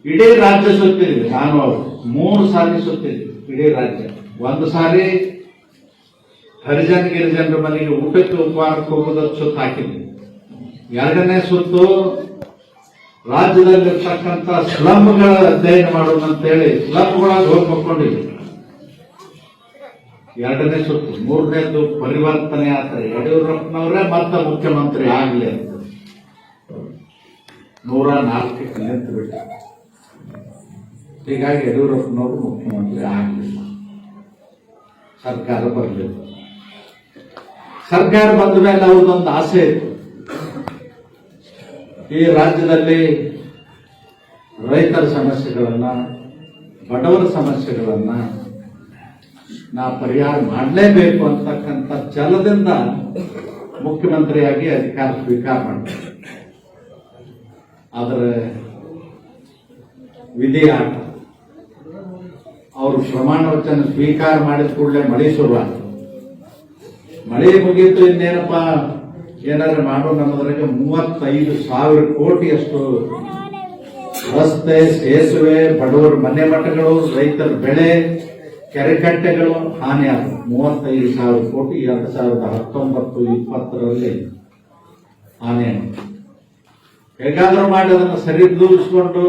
ಇಡೀ ರಾಜ್ಯ ಸುತ್ತಿದ್ವಿ. ನಾನು, ಅವರು ಮೂರು ಸಾರಿ ಸುತ್ತಿದ್ವಿ ಇಡೀ ರಾಜ್ಯ. ಒಂದು ಸಾರಿ ಹರಿಜನ ಗಿರಿಜನರ ಮನೆಗೆ ಊಟಕ್ಕೆ ಉಪಹಾರಕ್ಕೆ ಹೋಗೋದಕ್ಕೆ ಸುತ್ತ ಹಾಕಿದ್ವಿ ಎರಡನೇ ಸುತ್ತು ರಾಜ್ಯದಲ್ಲಿರ್ತಕ್ಕಂಥ ಸ್ಲಮ್ಗಳ ಅಧ್ಯಯನ ಮಾಡೋಣ ಅಂತೇಳಿ ಸ್ಲಮ್ಗಳಾಗಿ ಹೋಗಿ ಮಕ್ಕೊಂಡಿದ್ವಿ ಎರಡನೇ ಸುತ್ತು, ಮೂರನೇದು ಪರಿವರ್ತನೆ ಆದರೆ ಯಡಿಯೂರಪ್ಪನವರೇ ಮತ್ತೆ ಮುಖ್ಯಮಂತ್ರಿ ಆಗಲಿ ಅಂತ. ನೂರ ನಾಲ್ಕಕ್ಕೆ ನಿಂತು ಬಿಟ್ಟ ಹೀಗಾಗಿ ಯಡಿಯೂರಪ್ಪನವರು ಮುಖ್ಯಮಂತ್ರಿ ಆಗಲಿಲ್ಲ ಸರ್ಕಾರ ಬರಲಿಲ್ಲ ಸರ್ಕಾರ ಬಂದ ಮೇಲೆ ಅವ್ರದ್ದೊಂದು ಆಸೆ ಇತ್ತು. ಈ ರಾಜ್ಯದಲ್ಲಿ ರೈತರ ಸಮಸ್ಯೆಗಳನ್ನು, ಬಡವರ ಸಮಸ್ಯೆಗಳನ್ನು ನಾ ಪರಿಹಾರ ಮಾಡಲೇಬೇಕು ಅಂತಕ್ಕಂಥ ಛಲದಿಂದ ಮುಖ್ಯಮಂತ್ರಿಯಾಗಿ ಅಧಿಕಾರ ಸ್ವೀಕಾರ ಮಾಡ್ತಾರೆ. ಆದರೆ ವಿಧಿ ಆಟ, ಅವರು ಪ್ರಮಾಣ ವಚನ ಸ್ವೀಕಾರ ಮಾಡಿದ ಕೂಡಲೇ ಮಳೆ ಶುರುವಾಯ್ತು. ಮಳೆ ಮುಗಿಯಿತು ಇನ್ನೇನಪ್ಪ? ಏನಾದ್ರು ಮಾಡೋ ಅನ್ನೋದ್ರಾಗ ಮೂವತ್ತೈದು ಸಾವಿರ ಕೋಟಿಯಷ್ಟು ರಸ್ತೆ, ಸೇತುವೆ, ಬಡವರ, ಮನೆ ಮಠಗಳು, ರೈತರ ಬೆಳೆ, ಕೆರೆಕಟ್ಟೆಗಳು ಹಾನಿಯಾದ ಮೂವತ್ತೈದು ಸಾವಿರ ಕೋಟಿ, ಎರಡು ಸಾವಿರದ ಹತ್ತೊಂಬತ್ತು ಇಪ್ಪತ್ತರಲ್ಲಿ ಹಾನಿಯಾಗಿದೆ ಹೇಗಾದ್ರೂ ಮಾಡಿ ಅದನ್ನು ಸರಿದೂಗಿಸ್ಕೊಂಡು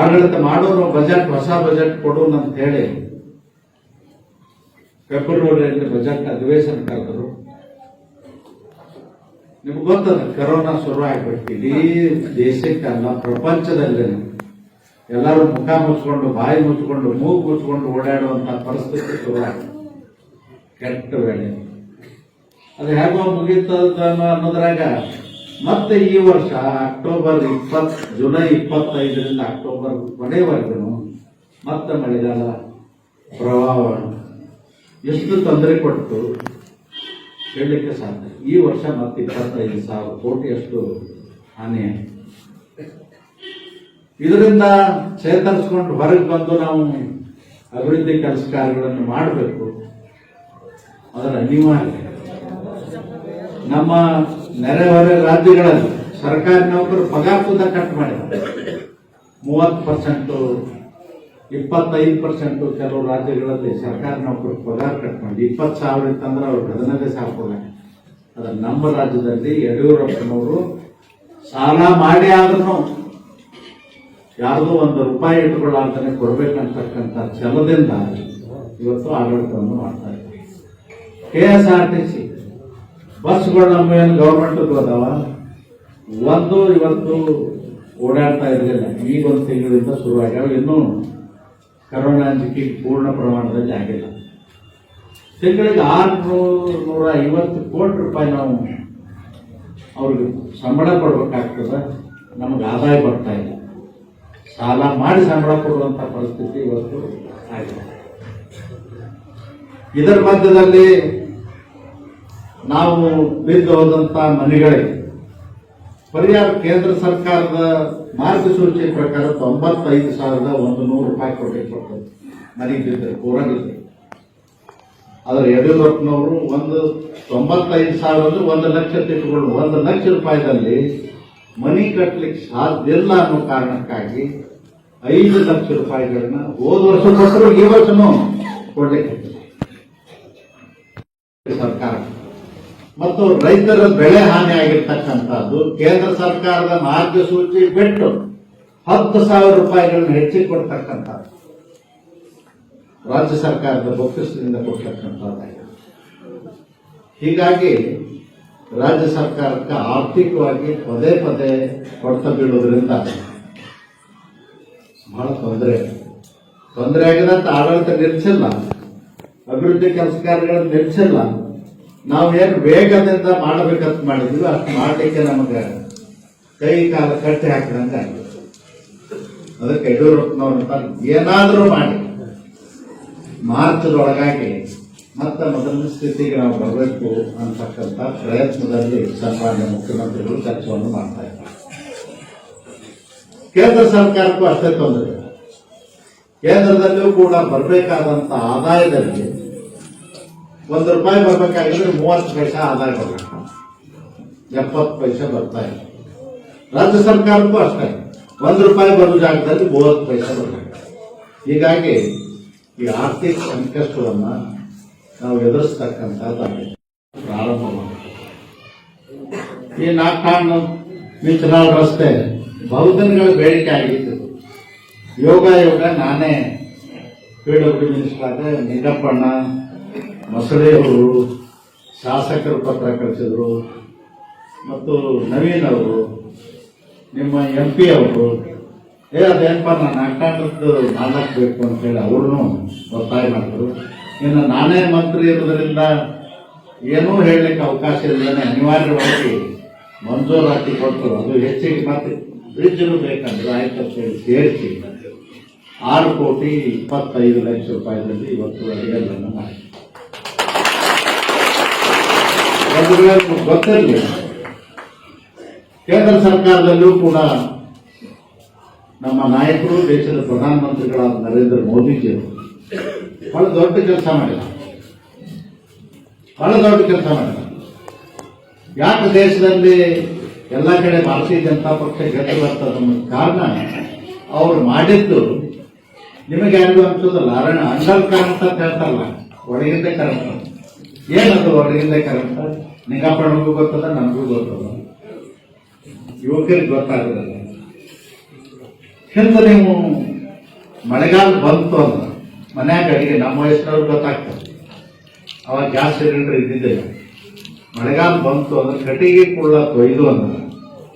ಆಡಳಿತ ಮಾಡೋರು, ಬಜೆಟ್, ಹೊಸ ಬಜೆಟ್ ಕೊಡೋಣ ಅಂತ ಹೇಳಿ, ಫೆಬ್ರವರಿಯಲ್ಲಿ ಬಜೆಟ್ ಅಧಿವೇಶನ ಕರೆದರು. ನಿಮ್ಗೆ ಗೊತ್ತದ, ಕರೋನಾ ಶುರು ಆಗ್ಬಿಟ್ಟು ಇಡೀ ದೇಶಕ್ಕಲ್ಲ ಪ್ರಪಂಚದಲ್ಲಿ ಎಲ್ಲರೂ ಮುಖ ಮುಚ್ಕೊಂಡು, ಬಾಯಿ ಮುಚ್ಕೊಂಡು, ಮೂಗು ಮುಚ್ಕೊಂಡು ಓಡಾಡುವಂತ ಪರಿಸ್ಥಿತಿ ಶುರು ಆಗ್ತದೆ ಕೆಟ್ಟ ವೇಳೆ. ಅದು ಹೇಗೋ ಮುಗೀತದ ಅನ್ನೋದ್ರಾಗ, ಮತ್ತೆ ಈ ವರ್ಷ, ಅಕ್ಟೋಬರ್ ಇಪ್ಪತ್ ಜುಲೈ ಇಪ್ಪತ್ತೈದರಿಂದ ಅಕ್ಟೋಬರ್ ಕೊನೆವರೆಗೂ ಮತ್ತೆ ಮಳೆಗಾಲ ಪ್ರವಾಹ. ಎಷ್ಟು ತೊಂದರೆ ಕೊಟ್ಟು ಹೇಳಲಿಕ್ಕೆ ಸಾಧ್ಯ. ಈ ವರ್ಷ ಮತ್ತೆ ಇಪ್ಪತ್ತೈದು ಸಾವಿರ ಕೋಟಿಯಷ್ಟು ಹಾನಿ ಇದರಿಂದ ಚೇತರಿಸ್ಕೊಂಡು ಹೊರಗೆ ಬಂದು ನಾವು ಅಭಿವೃದ್ಧಿ ಕೆಲಸ ಕಾರ್ಯಗಳನ್ನು ಮಾಡಬೇಕು. ಅದರ ಅನಿವಾರ್ಯ. ನಮ್ಮ ನೆರೆಹೊರೆ ರಾಜ್ಯಗಳಲ್ಲಿ ಸರ್ಕಾರಿ ನೌಕರರು ಪಗಾರ ಸುದ ಕಟ್ ಮಾಡಿದ್ದಾರೆ. ಮೂವತ್ತು ಪರ್ಸೆಂಟು ಇಪ್ಪತ್ತೈದು ಪರ್ಸೆಂಟು ಕೆಲವು ರಾಜ್ಯಗಳಲ್ಲಿ ಸರ್ಕಾರಿ ನೌಕರ ಪಗಾರ ಕಟ್ ಮಾಡಿ ಇಪ್ಪತ್ತು ಸಾವಿರ ಇತ್ತಂದ್ರೆ ಅವ್ರು ಹದಿನೈದು ಸಾಕೋಲ್ಲ ಅದ್ರ ನಮ್ಮ ರಾಜ್ಯದಲ್ಲಿ ಯಡಿಯೂರಪ್ಪನವರು ಸಾಲ ಮಾಡಿ ಆದ್ರೂ ಯಾರ್ದೋ ಒಂದು ರೂಪಾಯಿ ಇಟ್ಕೊಳ್ಳಾರ್ತಾನೆ ಕೊಡ್ಬೇಕಂತಕ್ಕಂಥ ಛಲದಿಂದ ಇವತ್ತು ಆಡಳಿತವನ್ನು ಮಾಡ್ತಾ ಇದ್ದಾರೆ. K S R T C ಬಸ್ಗಳು ನಮ್ಮ ಏನು ಗೌರ್ಮೆಂಟ್ ಅದಾವ? ಒಂದು ಇವತ್ತು ಓಡಾಡ್ತಾ ಇರಲಿಲ್ಲ. ಈಗ ಒಂದು ತಿಂಗಳಿಂದ ಶುರುವಾಗ್ಯಾವ. ಇನ್ನೂ ಕರೋನಾ ಅಂಜಿಕೆ ಪೂರ್ಣ ಪ್ರಮಾಣದಲ್ಲಿ ಆಗಿಲ್ಲ. ತಿಂಗಳಿಗೆ ಆರುನೂರು ನೂರ ಐವತ್ತು ಕೋಟಿ ರೂಪಾಯಿ ನಾವು ಅವ್ರಿಗೆ ಸಂಬಳ ಕೊಡಬೇಕಾಗ್ತದೆ, ನಮಗೆ ಆದಾಯ ಬರ್ತಾ ಇಲ್ಲ. ಸಾಲ ಮಾಡಿ ಸಂಬಳ ಕೊಡುವಂಥ ಪರಿಸ್ಥಿತಿ ಇವತ್ತು ಆಗಿದೆ. ಇದರ ಮಧ್ಯದಲ್ಲಿ ನಾವು ಬಿದ್ದು ಹೋದಂಥ ಮನೆಗಳಿಗೆ ಪರಿಹಾರ ಕೇಂದ್ರ ಸರ್ಕಾರದ ಮಾರ್ಗಸೂಚಿ ಪ್ರಕಾರ ತೊಂಬತ್ತೈದು ಸಾವಿರದ ಒಂದು ನೂರು ರೂಪಾಯಿ ಕೊಟ್ಟರು ಮನೆಗೆ ಬಿದ್ದರೆ ಕೋರಂಗಿಲ್ಲ ಆದ್ರೆ ಯಡಿಯೂರಪ್ಪನವರು ಒಂದು ತೊಂಬತ್ತೈದು ಸಾವಿರದ ಒಂದು ಲಕ್ಷ ತಿಳ್ಕೊಂಡು ಒಂದು ಲಕ್ಷ ರೂಪಾಯಿದಲ್ಲಿ ಮನಿ ಕಟ್ಟಲಿಕ್ಕೆ ಸಾಧ್ಯ ಇಲ್ಲ ಅನ್ನೋ ಕಾರಣಕ್ಕಾಗಿ ಐದು ಲಕ್ಷ ರೂಪಾಯಿಗಳನ್ನ ಹೋದ ವರ್ಷ ಕೊಟ್ಟರು ಈ ವರ್ಷನೂ ಕೊಡ್ಲಿಕ್ಕೆ ಸರ್ಕಾರ. ಮತ್ತು ರೈತರ ಬೆಳೆ ಹಾನಿ ಆಗಿರ್ತಕ್ಕಂಥದ್ದು ಕೇಂದ್ರ ಸರ್ಕಾರದ ಮಾರ್ಗಸೂಚಿ ಬಿಟ್ಟು ಹತ್ತು ಸಾವಿರ ರೂಪಾಯಿಗಳನ್ನ ಹೆಚ್ಚಿ ಕೊಡ್ತಕ್ಕಂಥದ್ದು. ರಾಜ್ಯ ಸರ್ಕಾರದ ಬೊಕ್ಕಸದಿಂದ ಕೊಡ್ತಕ್ಕಂಥದ್ದಾಗಿದೆ. ಹೀಗಾಗಿ ರಾಜ್ಯ ಸರ್ಕಾರಕ್ಕೆ ಆರ್ಥಿಕವಾಗಿ ಪದೇ ಪದೇ ಹೊಡೆತ ಬೀಳೋದ್ರಿಂದ ಬಹಳ ತೊಂದರೆ. ತೊಂದರೆ ಆಗಿದಂತ ಆಡಳಿತ ನಿಲ್ಲಿಸಿಲ್ಲ ಅಭಿವೃದ್ಧಿ ಕೆಲಸ ಕಾರ್ಯಗಳನ್ನು ನಿಲ್ಲಿಸಿಲ್ಲ ನಾವು ಏನು ವೇಗದಿಂದ ಮಾಡಬೇಕಂತ ಮಾಡಿದ್ವಿ ಅಷ್ಟು ಮಾಡಲಿಕ್ಕೆ ನಮಗೆ ಕೈ ಕಾಲ ಕಟ್ಟಿ ಹಾಕಿದಂತ ಅದಕ್ಕೆ ಯಡಿಯೂರಪ್ಪನವ್ರ ಏನಾದರೂ ಮಾಡಿ. ಮಾರ್ಚ್ದೊಳಗಾಗಿ ಮತ್ತೆ ಮೊದಲನ ಸ್ಥಿತಿಗೆ ನಾವು ಬರಬೇಕು ಅಂತಕ್ಕಂಥ ಪ್ರಯತ್ನದಲ್ಲಿ ಸನ್ಮಾನ್ಯ ಮುಖ್ಯಮಂತ್ರಿಗಳು ಕೆಲಸವನ್ನು ಮಾಡ್ತಾ ಇದ್ದಾರೆ. ಕೇಂದ್ರ ಸರ್ಕಾರಕ್ಕೂ ಅಷ್ಟೇ ತೊಂದರೆ. ಕೇಂದ್ರದಲ್ಲಿಯೂ ಕೂಡ ಬರಬೇಕಾದಂಥ ಆದಾಯದಲ್ಲಿ ಒಂದು ರೂಪಾಯಿ ಬರ್ಬೇಕಾಗಿದ್ರೆ ಮೂವತ್ತು ಪೈಸೆ ಆದಾಯ ಬರಬೇಕು ಎಪ್ಪತ್ತು ಪೈಸೆ ಬರ್ತಾ ಇದೆ. ರಾಜ್ಯ ಸರ್ಕಾರಕ್ಕೂ ಅಷ್ಟೇ. ಒಂದು ರೂಪಾಯಿ ಬರೋ ಜಾಗದಲ್ಲಿ ಮೂವತ್ತು ಪೈಸೆ ಬರಬೇಕು ಹೀಗಾಗಿ ಈ ಆರ್ಥಿಕ ಸಂಕಷ್ಟವನ್ನು ನಾವು ಎದುರಿಸ್ತಕ್ಕಂಥದ್ದಾಗಿದೆ ಪ್ರಾರಂಭ ಮಾಡಿ ಈ ನಾಲ್ಕಾಣು ಮಿಂಚನಾಳ್ ರಸ್ತೆ ಬಹುದಿನಗಳ ಬೇಡಿಕೆ ಆಗಿತ್ತು. ಯೋಗ ಯೋಗ ನಾನೇ ಪಿ ಡಬ್ಲ್ಯೂ ಮಿನಿಸ್ಟರ್ ಆದ ನಿಂಗಪ್ಪಣ್ಣ ಮೊಸಳೆಯವರು ಶಾಸಕರು ಪತ್ರ ಕಳಿಸಿದರು. ಮತ್ತು ನವೀನ್ ಅವರು, ನಿಮ್ಮ ಎಂ ಪಿ ಅವರು, ಏ, ಅದೇನಪ್ಪ, ನಾನು ನಾಲ್ಕು ಬೇಕು ಅಂತ ಹೇಳಿ ಅವ್ರನ್ನೂ ಒತ್ತಾಯ ಮಾಡಿದ್ರು. ಇನ್ನು ನಾನೇ ಮಂತ್ರಿ ಇರೋದ್ರಿಂದ ಏನೂ ಹೇಳಲಿಕ್ಕೆ ಅವಕಾಶ ಇಲ್ಲದೆ ಅನಿವಾರ್ಯವಾಗಿ ಮಂಜೂರಾತಿ ಕೊಟ್ಟರು. ಅದು ಹೆಚ್ಚಿಗೆ ಮತ್ತೆ ಬ್ರಿಡ್ಜ್ ಬೇಕಂದ್ರೆ, ಆಯ್ತು ಅಂತ ಹೇಳಿ ಸೇರಿಸಿ. ಆರು ಕೋಟಿ ಇಪ್ಪತ್ತೈದು ಲಕ್ಷ ರೂಪಾಯಿದಲ್ಲಿ ಇವತ್ತು ಅಡಿಗೆಗಳನ್ನು ಮಾಡಿ ಗೊತ್ತಿರಲಿ ಕೇಂದ್ರ ಸರ್ಕಾರದಲ್ಲೂ ಕೂಡ ನಮ್ಮ ನಾಯಕರು ದೇಶದ ಪ್ರಧಾನಮಂತ್ರಿಗಳಾದ ನರೇಂದ್ರ ಮೋದಿಜಿಯವರು ಬಹಳ ದೊಡ್ಡ ಕೆಲಸ ಮಾಡಿದ ಬಹಳ ದೊಡ್ಡ ಕೆಲಸ ಮಾಡಿದ ಯಾಕೆ ದೇಶದಲ್ಲಿ ಎಲ್ಲ ಕಡೆ ಭಾರತೀಯ ಜನತಾ ಪಕ್ಷ ಗೆದ್ದು ಬರ್ತದ ಕಾರಣ ಅವರು ಮಾಡಿದ್ದು ನಿಮಗೆ ಯಾರಿಗೂ ಅನ್ಸೋದಲ್ಲ. ಅರಣ್ಯ ಅಂಡರ್ ಕರೆಂಟ್ ಅಂತ ಹೇಳ್ತಾರಲ್ಲ, ಒಳಗಿಂದ ಕರೆಂಟ್ ಏನದು ಒಳಗಿಂದ ಕರೆಂಟ್ ನಿಂಗಪ್ಪನಿಗೂ ಗೊತ್ತದ ನಮಗೂ ಗೊತ್ತದ ಯುವಕರಿಗೆ ಗೊತ್ತಾಗೋದಿಲ್ಲ. ಹಿಂದೆ ನೀವು ಮಳೆಗಾಲ ಬಂತು ಅಂದ್ರೆ ಮನ್ಯಾಗ ಅಡಿಗೆ ನಮ್ಮ ವಯಸ್ಸಿನವ್ರು ಗೊತ್ತಾಗ್ತದೆ. ಅವಾಗ ಗ್ಯಾಸ್ ಸಿಲಿಂಡರ್ ಇದ್ದಿದ್ದೆ. ಮಳೆಗಾಲ ಬಂತು ಅಂದ್ರೆ ಕಟ್ಟಿಗೆ ಕುಳ್ಳ ಕೊಯ್ದು ಅಂದ್ರೆ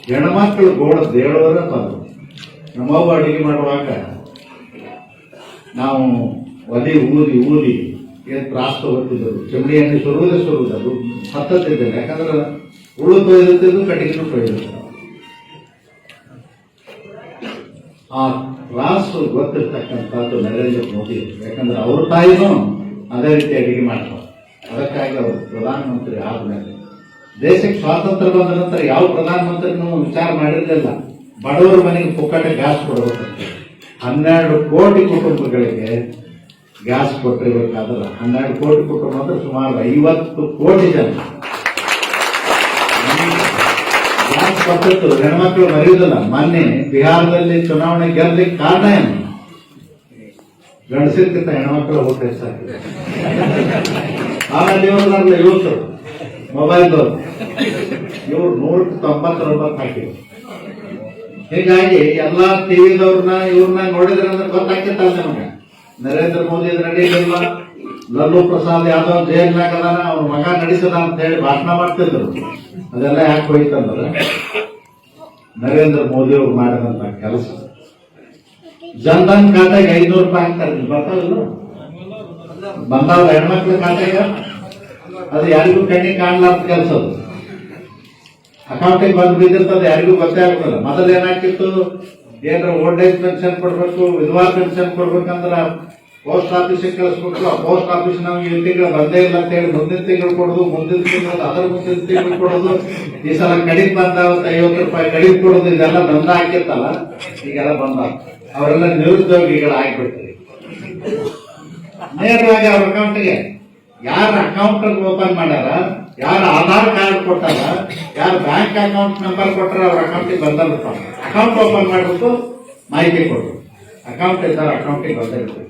ಹೆಣ್ಮಕ್ಳು ಗೋಡ ದೇಳವರ ತಂದು ನಮ್ಮವ್ವ ಅಡಿಗೆ ಮಾಡುವಾಗ ನಾವು ಒಲಿ ಊದಿ ಊದಿ ಏನು ಪ್ರಾಸ್ತ ಹೊತ್ತಿದ್ದರು ಚಮಡಿ ಎಣ್ಣೆ ಸುರುವುದೇ ಅದು. ಹತ್ತತ್ತಿದ್ದಿಲ್ಲ ಯಾಕಂದ್ರೆ ಉಳು ತೊಯ್ದಿದ್ದು ಕಟ್ಟಿಗೆನೂ ಕೊಯ್ದಿರ್ತಾರೆ ಆ ರಾಸು ಗೊತ್ತಿರ್ತಕ್ಕಂಥದ್ದು ನರೇಂದ್ರ ಮೋದಿ. ಯಾಕಂದ್ರೆ ಅವ್ರ ತಾಯಿನೂ ಅದೇ ರೀತಿ ಅಡಿಗೆ ಮಾಡ್ತಾರೆ. ಅದಕ್ಕಾಗಿ ಅವರು ಪ್ರಧಾನಮಂತ್ರಿ ಆದಮೇಲೆ. ದೇಶಕ್ಕೆ ಸ್ವಾತಂತ್ರ್ಯ ಬಂದ ನಂತರ ಯಾವ ಪ್ರಧಾನಮಂತ್ರಿನೂ ವಿಚಾರ ಮಾಡಿರಲಿಲ್ಲ ಬಡವರ ಮನೆಗೆ ಪುಕ್ಕಟೆ ಗ್ಯಾಸ್ ಕೊಡಬೇಕಂತ. ಹನ್ನೆರಡು ಕೋಟಿ ಕುಟುಂಬಗಳಿಗೆ ಗ್ಯಾಸ್ ಕೊಟ್ಟಿರ್ಬೇಕಾದ್ರೆ ಹನ್ನೆರಡು ಕೋಟಿ ಕುಟುಂಬ ಅಂದ್ರೆ ಸುಮಾರು ಐವತ್ತು ಕೋಟಿ ಜನ. ಗ್ಯಾಸ್ ಕೊಟ್ಟಿತ್ತು, ಹೆಣ್ಮಕ್ಳು ಮರೆಯುವುದಿಲ್ಲ. ಮೊನ್ನೆ ಬಿಹಾರದಲ್ಲಿ ಚುನಾವಣೆ ಗೆಲ್ಲಲಿಕ್ಕೆ ಕಾರಣ ಏನು? ಗಂಡಸರಿಗಿಂತ ಹೆಣ್ಮಕ್ಳು ಓಟ್ ಹೆಚ್ಚಾಗಿದೆ ಆಮೇಲೆ ಇವರು ನನ್ನ ಯೂತ್ ಮೊಬೈಲ್ದವ್ರು ಇವ್ರು ನೂರಕ್ಕೆ ರೂಪಾಯಿ ಹಾಕಿದ್ರು. ಹೀಗಾಗಿ ಎಲ್ಲಾ ಟಿವಿದವ್ರನ್ನ ಇವ್ರನ್ನ ನೋಡಿದ್ರೆ ಅಂದ್ರೆ ಗೊತ್ತಾಗ್ತಿತ್ತಲ್ಲ ನಮಗೆ? ನರೇಂದ್ರ ಮೋದಿ ನಡೀಲಿಲ್ಲ ಲಲ್ಲು ಪ್ರಸಾದ್ ಯಾದವ್ ಜೈಲ್ನಾಗ ಅವ್ರ ಮಗ ನಡೆಸದ ಅಂತ ಹೇಳಿ ಭಾಷಣ ಮಾಡ್ತಿದ್ರು. ಅದೆಲ್ಲ ಯಾಕೆ ಹೋಯ್ತಂದ್ರೆ ನರೇಂದ್ರ ಮೋದಿ ಅವ್ರು ಮಾಡಿದಂತ ಕೆಲಸ. ಜನ್ಧನ್ ಖಾತೆಗೆ ಐನೂರು ರೂಪಾಯಿ ಹಾಕ್ತಾರೆ. ಬರ್ತಾವಿಲ್ಲ ಬಂದಾವ ಹೆಣ್ಮಕ್ಳ ಖಾತೆಗೆ? ಅದು ಯಾರಿಗೂ ಕಣ್ಣಿಗೆ ಕಾಣಲಾರ್ದ ಕೆಲಸ ಅದು. ಅಕೌಂಟಿಗೆ ಬಂದು ಬಿದ್ದಿರ್ತದೆ, ಯಾರಿಗೂ ಗೊತ್ತೇ ಆಗ್ತದೆ ಮೊದಲು ಏನಾಗ್ತಿತ್ತು ಏನಾರ ಓಲ್ಡ್ ಏಜ್ ಪೆನ್ಷನ್ ಕೊಡ್ಬೇಕು, ವಿಧವಾ ಪೆನ್ಷನ್ ಕೊಡ್ಬೇಕಂದ್ರ ಪೋಸ್ಟ್ ಆಫೀಸಿಗೆ ಕಳಿಸ್ಬೇಕು. ಆ ಪೋಸ್ಟ್ ಆಫೀಸ್ ನಮ್ಗೆ ಈ ತಿಂಗಳು ಬಂದೇ ಇಲ್ಲ ಅಂತ ಹೇಳಿ ಮುಂದಿನ ತಿಂಗಳು ಕೊಡೋದು, ಮುಂದಿನ ತಿಂಗಳು ಅದರ ಮುಂದಿನ ತಿಂಗಳು ಕೊಡೋದು. ಈ ಸಲ ಕಡಿಮೆ ಬಂದ ಐವತ್ತು ರೂಪಾಯಿ ಕಡಿಮೆ ಕೊಡೋದು, ಇದೆಲ್ಲ ಬಂದ ಹಾಕಿತ್ತಲ್ಲ, ಈಗೆಲ್ಲ ಬಂದ. ಅವರೆಲ್ಲ ನಿರುದ್ಯೋಗಿಗಳು ಆಗ್ಬಿಡ್ತಾರೆ ನೇರವಾಗಿ ಅವ್ರ ಅಕೌಂಟ್ಗೆ ಯಾರ ಅಕೌಂಟ್ ಓಪನ್ ಮಾಡ್ಯಾರ, ಯಾರ ಆಧಾರ್ ಕಾರ್ಡ್ ಕೊಟ್ಟಾರ, ಯಾರ ಬ್ಯಾಂಕ್ ಅಕೌಂಟ್ ನಂಬರ್ ಕೊಟ್ಟಾರ, ಅವ್ರ ಅಕೌಂಟಿಗೆ ಬಂದಿರ್ತ ಅಕೌಂಟ್ ಓಪನ್ ಮಾಡಿಬಿಟ್ಟು ಮಾಹಿತಿ ಕೊಡ್ರು ಅಕೌಂಟ್ ಇದ್ದಾರೆ ಅಕೌಂಟಿಗೆ ಬಂದಿರ್ತಾರೆ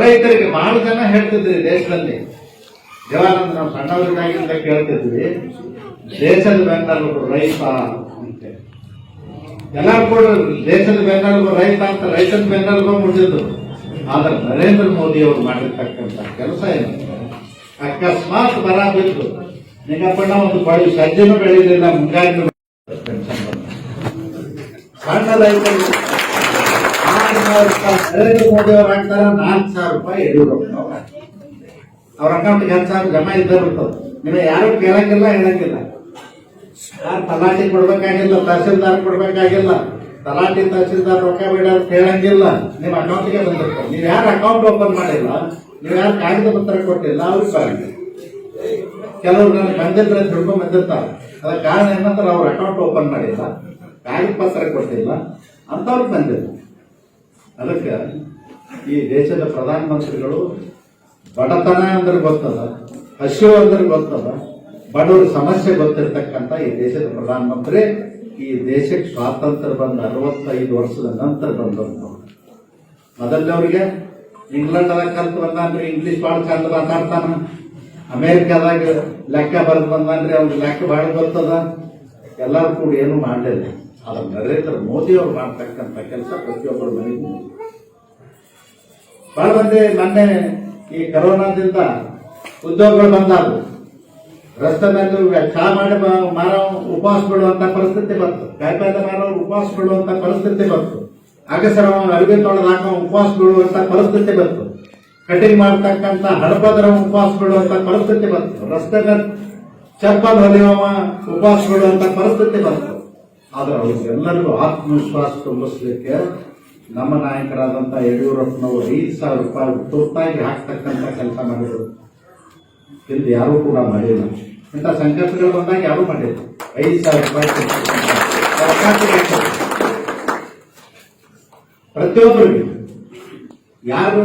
ರೈತರಿಗೆ ಬಹಳ ಜನ ಹೇಳ್ತಿದ್ರಿ ದೇಶದಲ್ಲಿ. ಜವಾನಂದ ನಾವು ಸಣ್ಣವರಿದ್ದಾಗಿಂದ ಕೇಳ್ತಿದ್ವಿ. ದೇಶದ ಬೆನ್ನೆಲುಬು ರೈತ ಅಂತೇಳಿ ಎಲ್ಲರೂ ಕೂಡ ದೇಶದ ಬೆನ್ನೆಲುಬು ರೈತ ಅಂತ ರೈತನ ಬೆನ್ನೆಲುಬು ಮುಟ್ಟಿದ್ರು ಆದ್ರೆ ನರೇಂದ್ರ ಮೋದಿ ಅವರು ಮಾಡಿರ್ತಕ್ಕಂಥ ಕೆಲಸ ಏನು? ಅಕಸ್ಮಾತ್ ಬರ ಬಿದ್ದು. ನಿಂಗಪ್ಪಣ್ಣ, ಒಂದು ಬಳಿ ಸಜ್ಜನ ಬೆಳೆಯಲಿಲ್ಲ ಮುಂಗಾರು ಪೆನ್ಷನ್ ಬಂದ ನಾಲ್ಕು ಸಾವಿರ ರೂಪಾಯಿ ಅವ್ರು ಅಕೌಂಟ್ಗೆ ಹತ್ತು ಸಾವಿರ ಜಮಾ ಇದ್ದ ನಿಮಗೆ ಯಾರು ಕೇಳಂಗಿಲ್ಲ ಹೇಳಂಗಿಲ್ಲ ಯಾರು ತಲಾಟಿ ಕೊಡ್ಬೇಕಾಗಿಲ್ಲ, ತಹಸೀಲ್ದಾರ್ ಕೊಡ್ಬೇಕಾಗಿಲ್ಲ, ತಲಾಟಿ ತಹಸೀಲ್ದಾರ್ ರೊಕ್ಕ ಬೇಡ ಅಂತ ಹೇಳಂಗಿಲ್ಲ. ನಿಮ್ಮ ಅಕೌಂಟ್ಗೆ ಬಂದಿರ್ತಾರೆ ನೀವು ಯಾರು ಅಕೌಂಟ್ ಓಪನ್ ಮಾಡಿಲ್ಲ, ನೀವು ಯಾರು ಕಾಗದ ಪತ್ರ ಕೊಟ್ಟಿಲ್ಲ ಅವ್ರಿಗೆ ಬರಂಗಿಲ್ಲ ಕೆಲವರು ನನಗೆ ಬಂದಿದ್ರೆ ದುಡ್ಡು ಬಂದಿರ್ತಾರೆ. ಅದ ಕಾರಣ ಏನಂದ್ರೆ ಅವ್ರ ಅಕೌಂಟ್ ಓಪನ್ ಮಾಡಿಲ್ಲ. ಕಾಗದ ಪತ್ರ ಕೊಡ್ತಿಲ್ಲ ಅಂತವ್ರಿಗೆ ಬಂದಿಲ್ಲ ಅದಕ್ಕೆ ಈ ದೇಶದ ಪ್ರಧಾನ ಮಂತ್ರಿಗಳು ಬಡತನ ಅಂದ್ರೆ ಗೊತ್ತದ ಹಸಿವು ಅಂದ್ರೆ ಗೊತ್ತದ ಬಡವರ ಸಮಸ್ಯೆ ಗೊತ್ತಿರ್ತಕ್ಕಂಥ ಈ ದೇಶದ ಪ್ರಧಾನ ಮಂತ್ರಿ ಈ ದೇಶಕ್ಕೆ ಸ್ವಾತಂತ್ರ್ಯ ಬಂದ ಅರವತ್ತೈದು ವರ್ಷದ ನಂತರ ಬಂದವರು ಮೊದಲನವ್ರಿಗೆ ಇಂಗ್ಲೆಂಡ್ದಾಗ ಕಲ್ತು ಬಂದ್ರೆ ಇಂಗ್ಲಿಷ್ ಭಾಳ ಚಂದ ಮಾತಾಡ್ತಾನ. ಅಮೇರಿಕಾದಾಗ ಲೆಕ್ಕ ಬರೆದು ಬಂದಾನ್ರಿ, ಅವ್ರಿಗೆ ಲೆಕ್ಕ ಭಾಳ ಬರ್ತದ ಎಲ್ಲರೂ ಕೂಡ ಏನು ಮಾಡಲಿಲ್ಲ. ಆದ್ರೆ ನರೇಂದ್ರ ಮೋದಿ ಅವರು ಮಾಡ್ತಕ್ಕಂಥ ಕೆಲಸ ಪ್ರತಿಯೊಬ್ಬರ ಮನೆಗೂ. ಬಹಳ ಮಂದಿ ಮೊನ್ನೆ ಈ ಕರೋನಾದಿಂದ ಉದ್ಯೋಗಗಳು ಬಂದಾಗ ರಸ್ತೆ ಮೇಲೆ ಚಾ ಮಾಡಿ ಮಾರೋ ಉಪವಾಸ ಬಿಡುವಂತ ಪರಿಸ್ಥಿತಿ ಬಂತು. ಕಾಯಿಪಲ್ಯ ಮಾರೋ ಉಪವಾಸ ಬಿಡುವಂತ ಪರಿಸ್ಥಿತಿ ಬಂತು. ಅಗಸರ ಅರಿವಿ ತೊಳೆದ ಹಾಕೋ ಉಪವಾಸ ಬಿಡುವಂತ ಪರಿಸ್ಥಿತಿ ಬಂತು. ಕಟಿಂಗ್ ಮಾಡ್ತಕ್ಕಂತ ಹಡಪದರ ಉಪವಾಸ ಬಿಡುವಂತ ಪರಿಸ್ಥಿತಿ ಬಂತು. ರಸ್ತೆ ಚಪ್ಪಲ್ ಹೊಲಿಯುವ ಉಪವಾಸ ಬಿಡುವಂತ ಪರಿಸ್ಥಿತಿ ಬಂತು. ಆದ್ರೆ ಅವ್ರಿಗೆಲ್ಲರಿಗೂ ಆತ್ಮವಿಶ್ವಾಸ ತುಂಬಿಸ್ಲಿಕ್ಕೆ ನಮ್ಮ ನಾಯಕರಾದಂಥ ಯಡಿಯೂರಪ್ಪನವರು ಐದು ಸಾವಿರ ರೂಪಾಯಿ ತುರ್ತಾಗಿ ಹಾಕ್ತಕ್ಕಂಥ ಕೆಲಸ ಮಾಡಿದರು. ಇಲ್ಲಿ ಯಾರೂ ಕೂಡ ಮಾಡಿಲ್ಲ. ಇಂಥ ಸಂಕಷ್ಟಗಳು ಬಂದಾಗ ಯಾರೂ ಮಾಡಿಲ್ಲ. ಐದು ಸಾವಿರ ರೂಪಾಯಿ ಪ್ರತಿಯೊಬ್ಬರಿಗೆ ಯಾರು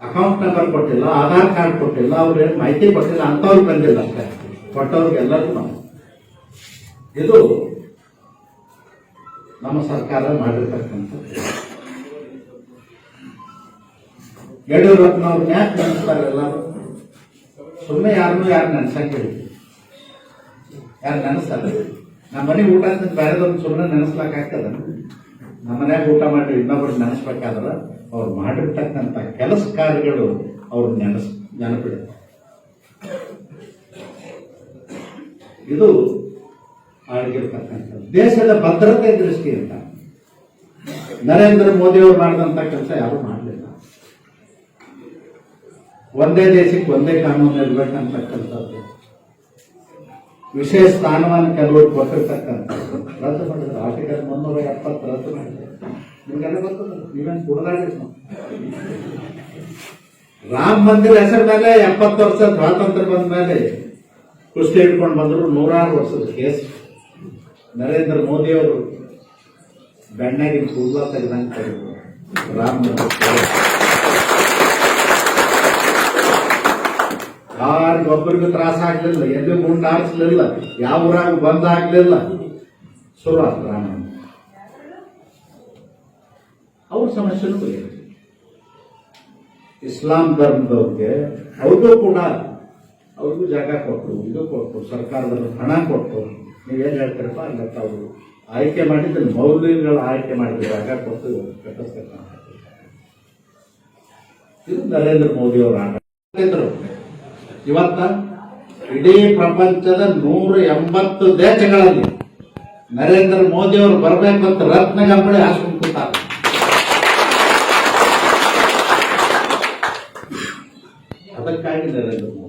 ಅಕೌಂಟ್ ನಂಬರ್ ಕೊಟ್ಟಿಲ್ಲ, ಆಧಾರ್ ಕಾರ್ಡ್ ಕೊಟ್ಟಿಲ್ಲ, ಅವ್ರು ಮಾಹಿತಿ ಕೊಟ್ಟಿಲ್ಲ ಅಂಥವ್ರಿಗೆ ಬಂದಿಲ್ಲ ಅಷ್ಟೇ. ಕೊಟ್ಟವ್ರಿಗೆಲ್ಲರೂ ನಾವು ಇದು ನಮ್ಮ ಸರ್ಕಾರ ಮಾಡಿರ್ತಕ್ಕಂಥ ಯಡಿಯೂರಪ್ಪನವ್ರನ್ನ ಯಾಕೆ ನೆನೆಸ್ತಾರೆ ಎಲ್ಲರೂ. ಸುಮ್ಮನೆ ಯಾರನ್ನೂ ಯಾರು ನೆನೆಸಂಗಿಲ್ಲ ಯಾರು ನೆನೆಸ್ತಾರೆ ನಮ್ಮ ಮನೆ ಊಟ ಅಂತ ಬೇರೆದವ್ರನ್ನ ಸುಮ್ಮನೆ ನೆನೆಸ್ಲಾಕಾಗ್ತದ? ನಮ್ಮ ಮನ್ಯಾಗ ಊಟ ಮಾಡಿ ಇನ್ನೊಬ್ಬರು ನೆನೆಸ್ಬೇಕಾದ್ರೆ ಅವ್ರು ಮಾಡಿರ್ತಕ್ಕಂಥ ಕೆಲಸ ಕಾರ್ಯಗಳು ಅವ್ರು ನೆನೆಸ್ ನೆನಪಿಡುತ್ತೆ ಇದು ಆಗಿರ್ತಕ್ಕಂಥದ್ದು. ದೇಶದ ಭದ್ರತೆ ದೃಷ್ಟಿಯಿಂದ ನರೇಂದ್ರ ಮೋದಿ ಅವರು ಮಾಡಿದಂಥ ಕೆಲಸ ಯಾರು ಮಾಡಲಿಲ್ಲ. ಒಂದೇ ದೇಶಕ್ಕೆ ಒಂದೇ ಕಾನೂನು ಇರ್ಬೇಕಂತಕ್ಕಂಥದ್ದು ವಿಶೇಷ ಸ್ಥಾನಮಾನ ಕೆಲವರು ಕೊಟ್ಟಿರ್ತಕ್ಕಂಥದ್ದು. ರದ್ದು ಮಾಡಿದ್ರು. ಆರ್ಟಿಕಲ್ ಮುನ್ನೂರ ಎಪ್ಪತ್ತು ರದ್ದು ಮಾಡಿದ್ರು. ನಿಮ್ಗೆಲ್ಲ ಗೊತ್ತದ ನೀವೇನು ಕುಡ್ದಾಡಿದ್ರು ರಾಮ ಮಂದಿರ ಹೆಸರ ಮೇಲೆ ಎಪ್ಪತ್ತು ವರ್ಷ ಸ್ವಾತಂತ್ರ್ಯ ಬಂದ ಮೇಲೆ ಕುಸ್ತಿ ಇಟ್ಕೊಂಡು ಬಂದರು ನೂರಾರು ವರ್ಷದ ಕೇಸ್. ನರೇಂದ್ರ ಮೋದಿ ಅವರು ಬೆಣ್ಣಗಿನ ಕೂಡ ತೆಗೆದಂಗೆ ತೆಗೆದ್ರು ರಾಮ ಯಾರಿಗೂ ಯಾರಿಗೊಬ್ಬರಿಗೂ ತ್ರಾಸ ಆಗ್ಲಿಲ್ಲ ಎಲ್ಲಿ ಗುಂಡ ಯಾವ ಊರಾಗ ಬಂದ್ ಆಗ್ಲಿಲ್ಲ. ಶುರು ಆಯ್ತು ರಾಮ ಅವ್ರ ಸಮಸ್ಯೆನೂ ಇಸ್ಲಾಂ ಧರ್ಮದವ್ರಿಗೆ ಅವ್ರಿಗೂ ಕೂಡ ಅವ್ರಿಗೂ ಜಾಗ ಕೊಟ್ಟರು ಇದು ಕೊಟ್ಟರು ಸರ್ಕಾರದಲ್ಲಿ ಹಣ ಕೊಟ್ಟು ನೀವೇನು ಹೇಳ್ತೀರಪ್ಪ? ಅಂದ್ರೆ ಅವರು ಆಯ್ಕೆ ಮಾಡಿದ್ದು ಮೌಲ್ಯಗಳ ಆಯ್ಕೆ ಮಾಡಿದ ಜಾಗ ಕೊಟ್ಟು ಕಟ್ಟಿಸ್ತಕ್ಕಂಥ ಇದು ನರೇಂದ್ರ ಮೋದಿ ಅವರ ಇದ್ರು. ಇವತ್ತ ಇಡೀ ಪ್ರಪಂಚದ ನೂರ ಎಂಬತ್ತು ದೇಶಗಳಲ್ಲಿ ನರೇಂದ್ರ ಮೋದಿ ಅವರು ಬರಬೇಕು ಅಂತ ರತ್ನ ಗಂಬಳಿ ಹಾಸ್ಕೊಂಡು ಅದಕ್ಕಾಗಿ ನರೇಂದ್ರ ಮೋದಿ